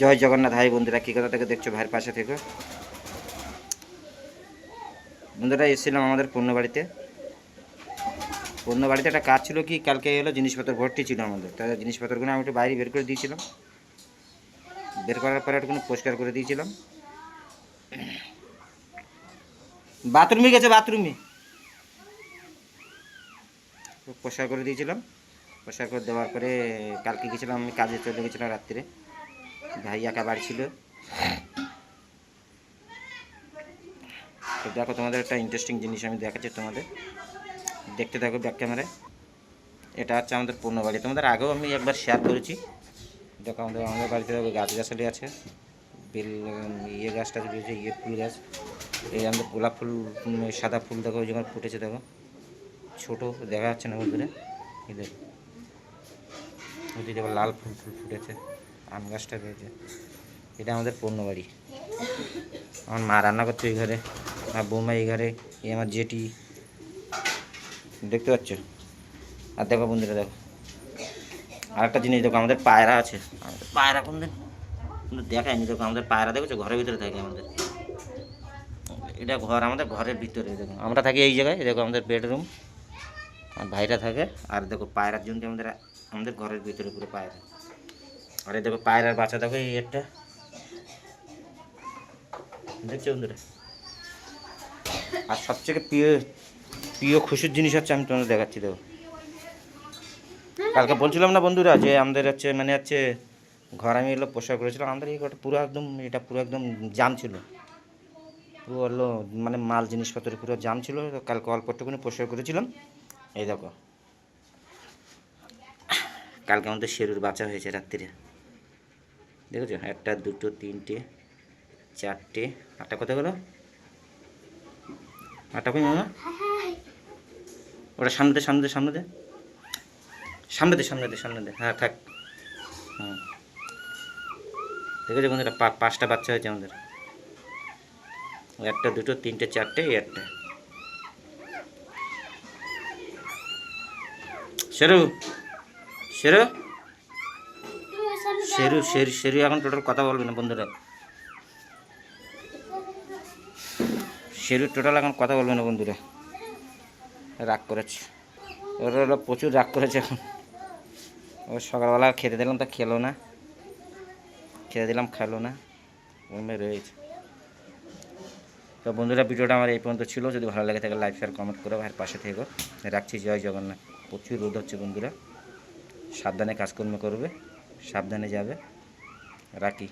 জয় জগন্নাথ। ভাই বন্ধুরা, কী কথা থেকে দেখছ ভাইয়ের পাশে থেকে? বন্ধুরা, এসেছিলাম আমাদের পণ্য বাড়িতে পণ্য বাড়িতে একটা কাজ ছিল কি, কালকে এলো জিনিসপত্র, ভর্তি ছিল আমাদের। তাই জিনিসপত্রগুলো আমি একটু বাইরে বের করে দিয়েছিলাম। বের করার পরে একটু পরিষ্কার করে দিয়েছিলাম। বাথরুমে গেছে, বাথরুমে। পরিষ্কার করে দিয়েছিলাম। পরিষ্কার করে দেওয়ার পরে কালকে গেছিলাম, আমি কাজে চলে গেছিলাম রাত্রে। ভাই একা বাড়ি ছিল। তো দেখো তোমাদের একটা ইন্টারেস্টিং জিনিস আমি দেখাচ্ছি তোমাদের। দেখতে থাকো ব্যাক ক্যামেরায় এটা হচ্ছে আমাদের পূর্ণ বাড়ি। তোমাদের আগেও আমি একবার শেয়ার করেছি। দেখো আমাদের আমাদের বাড়িতে গাছ গাছালি আছে। বেল ইয়ে গাছটা রয়েছে ইয়ে ফুল গাছ। এই আমাদের গোলাপ ফুল সাদা ফুল দেখো, ওই যখন ফুটেছে দেখো। ছোটো, দেখা যাচ্ছে না বন্ধুরা এই দেখো। দেখো লাল ফুল ফুল ফুটেছে। আম গাছটা রয়েছে। এটা আমাদের পূর্ণ বাড়ি। আমার মা রান্না করছে এই ঘরে, আমার বৌমা এই ঘরে, এই আমার জেঠি। দেখতে পাচ্ছ? আর দেখো বন্ধুরা, দেখো। আরেকটা জিনিস দেখো, আমাদের পায়রা আছে। আমাদের পায়রা কোন দিন দেখায়নি, দেখো আমাদের পায়রা দেখেছ? ঘরের ভিতরে থাকে আমাদের। এটা ঘর আমাদের ঘরের ভিতরে, দেখো। আমরা থাকি এই জায়গায়, দেখো আমাদের বেডরুম। আর ভাইরা থাকে, আর দেখো পায়রার জন্য আমাদের আমাদের ঘরের ভিতরে পুরো পায়রা। আর দেখো পায়রার বাচ্চা দেখো, এই একটা। দেখছ বন্ধুরা? আর সবথেকে প্রিয় প্রিয় খুশির জিনিস হচ্ছে, আমি তোমাদের দেখাচ্ছি, দেখো। কালকে বলছিলাম না বন্ধুরা যে আমাদের হচ্ছে মানে হচ্ছে, ঘর আমি এগুলো পোষা করেছিলাম, আমাদের এই ঘরটা পুরো একদম, এটা পুরো একদম জাম ছিল। পুরো হলো মানে মাল জিনিসপত্র পুরো জাম ছিল, তো কালকে অল্প একটুখানি পোষা করেছিলাম। এই দেখো। কালকে আমাদের শেরুর বাচ্চা হয়েছে রাত্রিরে। দেখেছ? একটা দুটো তিনটে চারটে। আটটা কত গেলো? আটটা কই মামা? ওটা সামনে দে সামনে দে সামনে দে। সামনে দে সামনে দে সামনে দে। হ্যাঁ থাক। হুম। দেখেছ বন্ধুরা? পাঁচটা বাচ্চা হয়েছে আমাদের। একটা দুটো তিনটে চারটে এই একটা। শেরু শেরু। শেরু শেরু শেরু এখন টোটাল কথা বলবে না, বন্ধুরা। শেরু টোটাল এখন কথা বলবে না, বন্ধুরা। রাগ করেছে। ওর প্রচুর রাগ করেছে এখন। ও সকালবেলা খেতে দিলাম তা খেলো না। খেতে দিলাম, খেলো না। ওরমে রয়েছে। তো বন্ধুরা, ভিডিওটা আমার এই পর্যন্ত ছিল। যদি ভালো লাগে থাকে লাইক শেয়ার কমেন্ট করে। ভাইয়ের পাশে থেকো। রাখছি, জয় জগন্নাথ। প্রচুর রোদ হচ্ছে, বন্ধুরা। সাবধানে কাজকর্ম করবে। সাবধানে যাবে। রাখি।